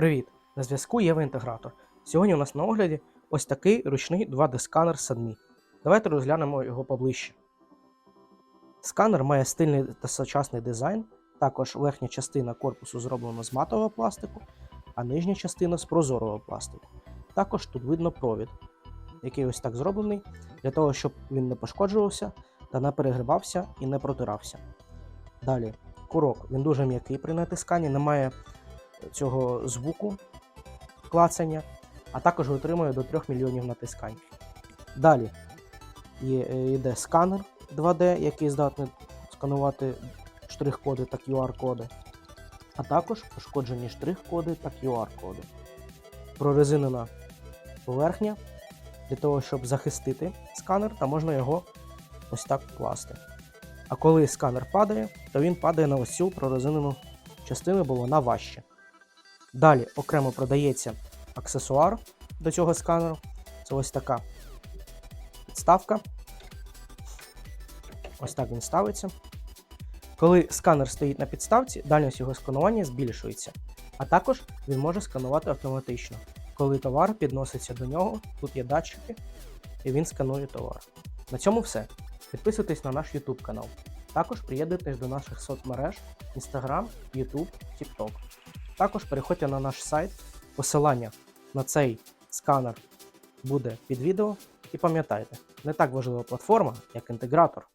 Привіт! На зв'язку Єва Інтегратор. Сьогодні у нас на огляді ось такий ручний 2D-сканер SADMI. Давайте розглянемо його поближче. Сканер має стильний та сучасний дизайн. Також верхня частина корпусу зроблена з матового пластику, а нижня частина з прозорого пластику. Також тут видно провід, який ось так зроблений, для того, щоб він не пошкоджувався та не перегрибався і не протирався. Далі, курок. Він дуже м'який при натисканні, немає цього звуку клацання, а також витримує до 3 мільйонів натискань. Далі е, йде сканер 2D, який здатний сканувати штрих-коди та QR-коди, а також пошкоджені штрих-коди та QR-коди. Прорезинена поверхня для того, щоб захистити сканер, та можна його ось так класти. А коли сканер падає, то він падає на ось цю прорезинену частину, бо вона важча. Далі окремо продається аксесуар до цього сканеру. Це ось така підставка. Ось так він ставиться. Коли сканер стоїть на підставці, дальність його сканування збільшується. А також він може сканувати автоматично. Коли товар підноситься до нього, тут є датчики, і він сканує товар. На цьому все. Підписуйтесь на наш YouTube канал. Також приєднуйтесь до наших соцмереж Instagram, YouTube, TikTok. Також переходьте на наш сайт. Посилання на цей сканер буде під відео. І пам'ятайте, не так важлива платформа, як інтегратор.